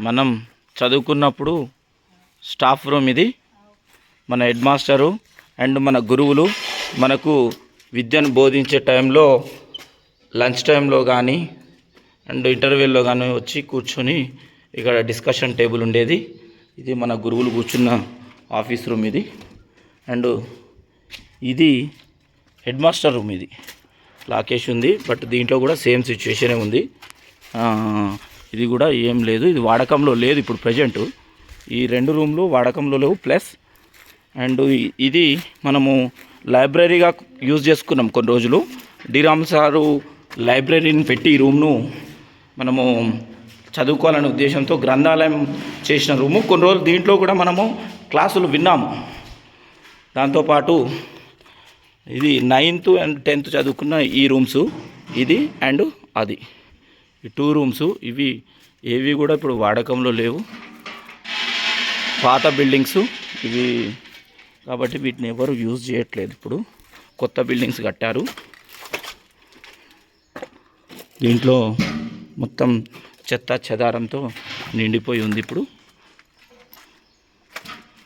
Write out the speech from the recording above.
మనం చదువుకున్నప్పుడు staff room ఇది. మన హెడ్ మాస్టరు అండ్ మన గురువులు మనకు విద్యను బోధించే టైంలో లంచ్ టైంలో కానీ అండ్ ఇంటర్వ్యూలో కానీ వచ్చి కూర్చొని ఇక్కడ డిస్కషన్ టేబుల్ ఉండేది. ఇది మన గురువులు కూర్చున్న ఆఫీస్ రూమ్ ఇది. అండ్ ఇది హెడ్ మాస్టర్ రూమ్ ఇది. లాకేష్ ఉంది బట్ దీంట్లో కూడా సేమ్ సిచ్యువేషనే ఉంది. ఇది కూడా ఏం లేదు ఇది వాడకంలో లేదు ఇప్పుడు ప్రజెంట్ ఈ రెండు రూమ్లు వాడకంలో లేవు ప్లస్ అండ్ ఇది మనము లైబ్రరీగా యూజ్ చేసుకున్నాం కొన్ని రోజులు. డిరామ్ సారు లైబ్రరీని పెట్టి ఈ రూమ్ను మనము చదువుకోవాలనే ఉద్దేశంతో గ్రంథాలయం చేసిన రూము. కొన్ని రోజులు దీంట్లో కూడా మనము క్లాసులు విన్నాము. దాంతోపాటు ఇది నైన్త్ అండ్ టెన్త్ చదువుకున్న ఈ రూమ్స్ ఇది అండ్ అది. ఈ టూ రూమ్స్ ఇవి ఏవి కూడా ఇప్పుడు వాడకంలో లేవు. పాత బిల్డింగ్స్ ఇవి కాబట్టి వీటిని ఎవరు యూజ్ చేయట్లేదు ఇప్పుడు. కొత్త బిల్డింగ్స్ కట్టారు. దీంట్లో మొత్తం చెత్త చెదారంతో నిండిపోయి ఉంది ఇప్పుడు.